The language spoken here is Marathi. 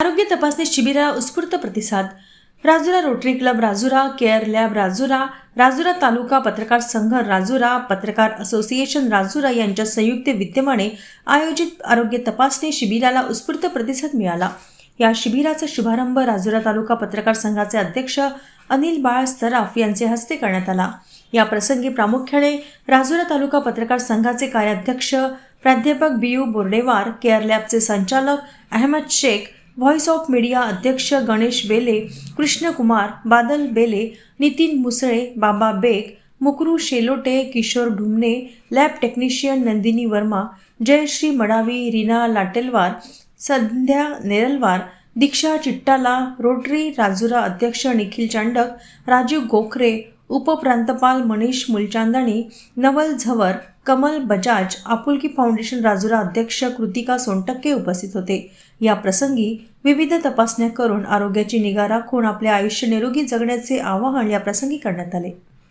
आरोग्य तपासणी शिबिराला उत्स्फूर्त प्रतिसाद. Rajura Rotary club Rajura care lab Rajura Rajura taluka पत्रकार संघ राजुरा पत्रकार असोसिएशन राजुरा यांच्या संयुक्त विद्यमाने आयोजित आरोग्य तपासणी शिबिराला उत्स्फूर्त प्रतिसाद मिळाला. या शिबिराचा शुभारंभ राजुरा तालुका पत्रकार संघाचे अध्यक्ष अनिल बाळ सराफ यांचे हस्ते करण्यात आला. या प्रसंगी प्रामुख्याने राजुरा तालुका पत्रकार संघाचे कार्याध्यक्ष प्राध्यापक बी यू बोर्डेवार केअर लॅबचे संचालक Ahmad Shaikh voice of media अध्यक्ष Ganesh Bele Krishnakumar Badal Bele Nitin Musale Baba Beg Mukru Shelote Kishor Dhumne lab technician Nandini Verma Jayashree Madavi Reena Latelwar Sandhya Nerlwar Diksha Chittala Rotary Rajura अध्यक्ष निखिल चांडक राजीव गोखरे उपप्रांतपाल मनीष मुलचांदणी नवल झवर कमल बजाज आपुलकी फाउंडेशन राजुरा अध्यक्ष कृतिका सोनटक्के उपस्थित होते. या प्रसंगी विविध तपासण्या करून आरोग्याची निगा राखून आपले आयुष्य निरोगी जगण्याचे आवाहन या प्रसंगी करण्यात आले.